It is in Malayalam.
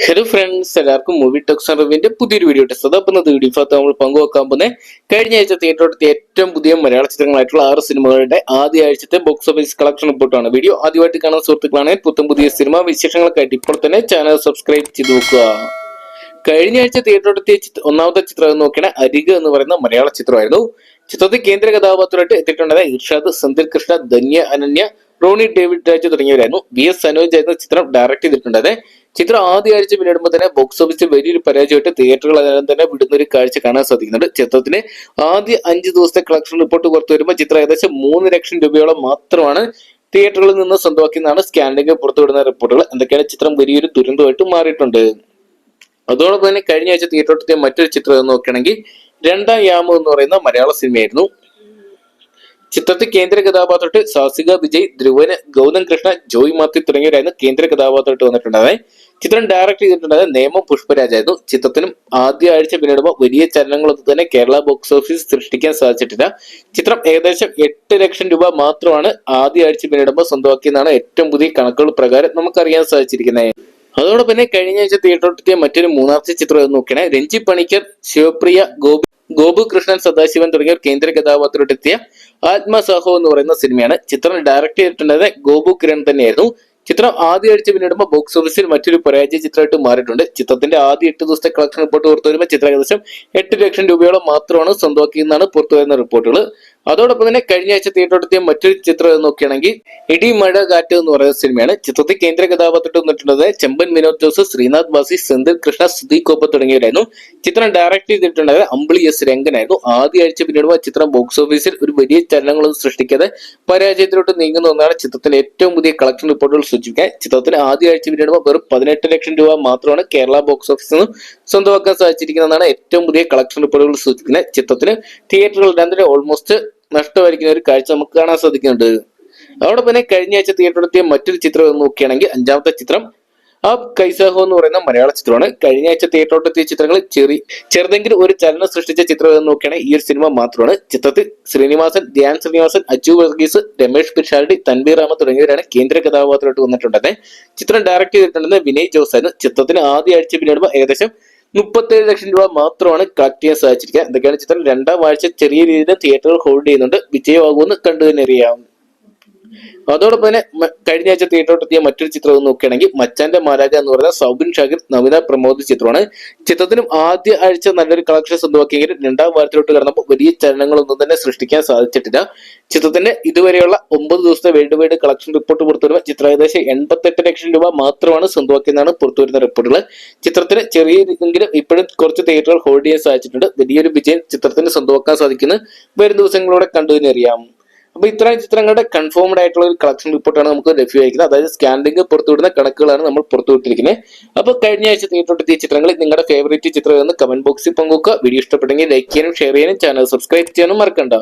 ഹലോ ഫ്രണ്ട്സ് എല്ലാവർക്കും മൂവി ടോക്സ് റിവ്യൂവിന്റെ പുതിയൊരു വീഡിയോ ടെസ്റ്റ് അപ്പം നമ്മൾ പങ്കുവെക്കാൻ പോകുന്നത് കഴിഞ്ഞ ആഴ്ച തിയേറ്ററോടത്തെ ഏറ്റവും പുതിയ മലയാള ചിത്രങ്ങളായിട്ടുള്ള ആറ് സിനിമകളുടെ ആദ്യ ആഴ്ചത്തെ ബോക്സ് ഓഫീസ് കളക്ഷൻ റിപ്പോർട്ടാണ് വീഡിയോ ആദ്യമായിട്ട് കാണുന്ന സുഹൃത്തുക്കളാണെങ്കിൽ പുത്തം പുതിയ സിനിമ വിശേഷങ്ങൾക്കായിട്ട് ഇപ്പോൾ തന്നെ ചാനൽ സബ്സ്ക്രൈബ് ചെയ്ത് നോക്കുക. കഴിഞ്ഞ ആഴ്ച തിയേറ്ററോടത്തെ ഒന്നാമത്തെ ചിത്രം എന്ന് അരിക് എന്ന് പറയുന്ന മലയാള ചിത്രമായിരുന്നു. ചിത്രത്തിൽ കേന്ദ്ര കഥാപാത്രമായിട്ട് എത്തിയിട്ടുണ്ടായ ഇർഷാദ് സെന്തിൽ കൃഷ്ണ ധന്യ അനന്യ റോണി ഡേവിഡ് രാജ് തുടങ്ങിയവരായിരുന്നു. വി എസ് സനോജ് എന്ന ചിത്രം ഡയറക്ട് ചെയ്തിട്ടുണ്ട്. ചിത്രം ആദ്യ ആഴ്ച പിന്നിടുമ്പോൾ തന്നെ ബോക്സ് ഓഫീസിൽ വലിയൊരു പരാജയമായിട്ട് തിയേറ്ററുകളെല്ലാം തന്നെ വിടുന്ന ഒരു കാഴ്ച കാണാൻ സാധിക്കുന്നുണ്ട്. ചിത്രത്തിന് ആദ്യ അഞ്ച് ദിവസത്തെ കളക്ഷൻ റിപ്പോർട്ട് പുറത്തു വരുമ്പോൾ ചിത്രം ഏകദേശം മൂന്ന് ലക്ഷം രൂപയോളം മാത്രമാണ് തിയേറ്ററുകളിൽ നിന്ന് സ്വന്തമാക്കിയെന്നാണ് സ്കാനിംഗ് പുറത്തുവിടുന്ന റിപ്പോർട്ടുകൾ എന്തൊക്കെയാണ് ചിത്രം വലിയൊരു ദുരന്തമായിട്ട് മാറിയിട്ടുണ്ട്? അതോടൊപ്പം തന്നെ കഴിഞ്ഞ ആഴ്ച തിയേറ്ററിലെത്തിയ മറ്റൊരു ചിത്രം നോക്കുകയാണെങ്കിൽ രണ്ടാം യാമം എന്ന് പറയുന്ന മലയാള സിനിമയായിരുന്നു ചിത്രത്തിൽ കേന്ദ്ര കഥാപാത്രമായിട്ട് സാസിക വിജയ് ധ്രുവന് ഗൗതം കൃഷ്ണ ജോയ് മാത്യു തുടങ്ങിയവരായിരുന്നു കേന്ദ്ര കഥാപാത്രമായിട്ട് വന്നിട്ടുണ്ടായത് ചിത്രം ഡയറക്ട് ചെയ്തിട്ടുണ്ടായത് നേമം പുഷ്പരാജായിരുന്നു. ചിത്രത്തിനും ആദ്യ ആഴ്ച പിന്നിടുമ്പോൾ വലിയ ചലനങ്ങളൊന്നും തന്നെ കേരള ബോക്സ് ഓഫീസ് സൃഷ്ടിക്കാൻ സാധിച്ചിട്ടില്ല. ചിത്രം ഏകദേശം എട്ട് ലക്ഷം രൂപ മാത്രമാണ് ആദ്യ ആഴ്ച പിന്നിടുമ്പോൾ സ്വന്തമാക്കിയെന്നാണ് ഏറ്റവും പുതിയ കണക്കുകൾ പ്രകാരം നമുക്കറിയാൻ സാധിച്ചിരിക്കുന്നത്. അതോടൊപ്പം തന്നെ കഴിഞ്ഞ ആഴ്ച തിയേറ്ററിലെത്തിയ മറ്റൊരു മൂന്നാമത്തെ ചിത്രം നോക്കിയാൽ രഞ്ജി പണിക്കർ ശിവപ്രിയ ഗോപി ഗോപു കൃഷ്ണൻ സദാശിവൻ തുടങ്ങിയ കേന്ദ്ര കഥാപാത്രത്തിലെത്തിയ ആത്മസാഹോ എന്ന് പറയുന്ന സിനിമയാണ്. ചിത്രം ഡയറക്ട് ചെയ്തിട്ടുള്ളത് ഗോപു കിരൺ തന്നെയായിരുന്നു. ചിത്രം ആദ്യ ആഴ്ച പിന്നിടുമ്പോൾ ബോക്സ് ഓഫീസിൽ മറ്റൊരു പരാജയ ചിത്രമായിട്ട് മാറിയിട്ടുണ്ട്. ചിത്രത്തിന്റെ ആദ്യ എട്ട് ദിവസത്തെ കളക്ഷൻ റിപ്പോർട്ട് പുറത്തു വരുമ്പോൾ ചിത്രം ഏകദേശം എട്ട് ലക്ഷം രൂപയോളം മാത്രമാണ് സ്വന്തമാക്കിയെന്നാണ് പുറത്തു വരുന്ന റിപ്പോർട്ടുകൾ. അതോടൊപ്പം തന്നെ കഴിഞ്ഞ ആഴ്ച തിയേറ്ററെത്തിയ മറ്റൊരു ചിത്രം നോക്കുകയാണെങ്കിൽ ഇടി മഴ കാറ്റ് എന്ന് പറയുന്ന സിനിമയാണ്. ചിത്രത്തിൽ കേന്ദ്ര കഥാപാത്രത്തിൽ വന്നിട്ടുള്ളത് ചെമ്പൻ വിനോദ് ജോസ് ശ്രീനാഥ് ബാസി സെന്തിൽ കൃഷ്ണ സുധി കോപ്പ തുടങ്ങിയവരായിരുന്നു. ചിത്രം ഡയറക്ട് ചെയ്തിട്ടുണ്ടായത് അമ്പിളി എസ് രംഗനായിരുന്നു. ആദ്യ ആഴ്ച പിന്നീട് ചിത്രം ബോക്സ് ഓഫീസിൽ ഒരു വലിയ ചലനങ്ങളൊന്നും സൃഷ്ടിക്കാതെ പരാജയത്തിലോട്ട് നീങ്ങുന്ന ഒന്നാണ് ചിത്രത്തിന്റെ ഏറ്റവും പുതിയ കളക്ഷൻ റിപ്പോർട്ടുകൾ സൂചിപ്പിക്കാൻ ചിത്രത്തിന് ആദ്യ ആഴ്ച പിന്നീട് വെറും പതിനെട്ട് ലക്ഷം രൂപ മാത്രമാണ് കേരള ബോക്സ് ഓഫീസിൽ നിന്നും സ്വന്തമാക്കാൻ സാധിച്ചിരിക്കുന്നതാണ് ഏറ്റവും പുതിയ കളക്ഷൻ റിപ്പോർട്ടുകൾ സൂചിപ്പിക്കുന്നത്. ചിത്രത്തിന് തിയേറ്ററുകൾ രണ്ടിന് ഓൾമോസ്റ്റ് നഷ്ടമായിരിക്കുന്ന ഒരു കാഴ്ച നമുക്ക് കാണാൻ സാധിക്കുന്നുണ്ട്. അവിടെ പിന്നെ കഴിഞ്ഞ ആഴ്ച തിയേറ്ററിലെത്തിയ മറ്റൊരു ചിത്രം നോക്കുകയാണെങ്കിൽ അഞ്ചാമത്തെ ചിത്രം ആ കൈസാഹോ എന്ന് പറയുന്ന മലയാള ചിത്രമാണ്. കഴിഞ്ഞ ആഴ്ച തിയേറ്ററോട്ടെത്തിയ ചിത്രങ്ങൾ ചെറി ചെറുതെങ്കിലും ഒരു ചലനം സൃഷ്ടിച്ച ചിത്രം എന്ന് നോക്കുകയാണെങ്കിൽ ഈ ഒരു സിനിമ മാത്രമാണ്. ചിത്രത്തിൽ ശ്രീനിവാസൻ ധ്യാൻ ശ്രീനിവാസൻ അച്ചു വർഗീസ് രമേഷ് പിഷാരടി തൻവീർ രാമ തുടങ്ങിയവരാണ് കേന്ദ്ര കഥാപാത്രമായിട്ട് വന്നിട്ടുണ്ടെന്ന്. ചിത്രം ഡയറക്ട് ചെയ്തിട്ടുണ്ടെന്ന് വിനയ് ജോസ് ആയിരുന്നു. ചിത്രത്തിന് ആദ്യ ആഴ്ച പിന്നീട് ഏകദേശം മുപ്പത്തേഴ് ലക്ഷം രൂപ മാത്രമാണ് കളക്ട് ചെയ്യാൻ സാധിച്ചിരിക്കുക എന്തൊക്കെയാണ് ചിത്രം? രണ്ടാം ആഴ്ച ചെറിയ രീതിയിൽ തിയേറ്ററുകൾ ഹോൾഡ് ചെയ്യുന്നുണ്ട്. വിജയമാകുമെന്ന് കണ്ടു തന്നെ അറിയാം. അതോടൊപ്പം തന്നെ കഴിഞ്ഞ ആഴ്ച തിയേറ്ററിലെത്തിയ മറ്റൊരു ചിത്രം നോക്കുകയാണെങ്കിൽ മച്ചാന്റെ മാരാജ എന്ന് പറയുന്ന സൗബിൻ ഷാഹിർ നവിത പ്രമോദ് ചിത്രമാണ്. ചിത്രത്തിനും ആദ്യ ആഴ്ച നല്ലൊരു കളക്ഷൻ സ്വന്തമാക്കിയെങ്കിലും രണ്ടാം വാരത്തിലോട്ട് കടന്നപ്പോൾ വലിയ ചലനങ്ങളൊന്നും തന്നെ സൃഷ്ടിക്കാൻ സാധിച്ചിട്ടില്ല. ചിത്രത്തിന്റെ ഇതുവരെയുള്ള ഒമ്പത് ദിവസത്തെ വേൾഡ് വൈഡ് കളക്ഷൻ റിപ്പോർട്ട് പുറത്തുവരുമ്പോൾ ചിത്രം ഏകദേശം എൺപത്തെട്ട് ലക്ഷം രൂപ മാത്രമാണ് സ്വന്തമാക്കിയെന്നാണ് പുറത്തുവരുന്ന റിപ്പോർട്ടുകൾ. ചിത്രത്തിന് ചെറിയ എങ്കിലും ഇപ്പോഴും കുറച്ച് തിയേറ്ററുകൾ ഹോൾഡ് ചെയ്യാൻ സാധിച്ചിട്ടുണ്ട്. വലിയൊരു വിജയം ചിത്രത്തിന് സ്വന്തമാക്കാൻ സാധിക്കുന്നു വരും ദിവസങ്ങളോടെ കണ്ടു തന്നെ അറിയാം. അപ്പൊ ഇത്രയും ചിത്രങ്ങളുടെ കൺഫേംഡ് ആയിട്ടുള്ള ഒരു കളക്ഷൻ റിപ്പോർട്ടാണ് നമുക്ക് ലഭ്യമായിരിക്കുന്നത് അതായത് സ്കാൻഡിങ് പുറത്തുവിടുന്ന കണക്കുകളാണ് നമ്മൾ പുറത്തുവിട്ടിരിക്കുന്നത് അപ്പൊ കഴിഞ്ഞ ആഴ്ച തിയേറ്ററിലെത്തിയ ചിത്രങ്ങൾ നിങ്ങളുടെ ഫേവറേറ്റ് ചിത്രം എന്ന് കമന്റ് ബോക്സിൽ പങ്കുവെക്കുക. വീഡിയോ ഇഷ്ടപ്പെട്ടെങ്കിൽ ലൈക്ക് ചെയ്യാനും ഷെയർ ചെയ്യാനും ചാനൽ സബ്സ്ക്രൈബ് ചെയ്യാനും മറക്കണ്ട.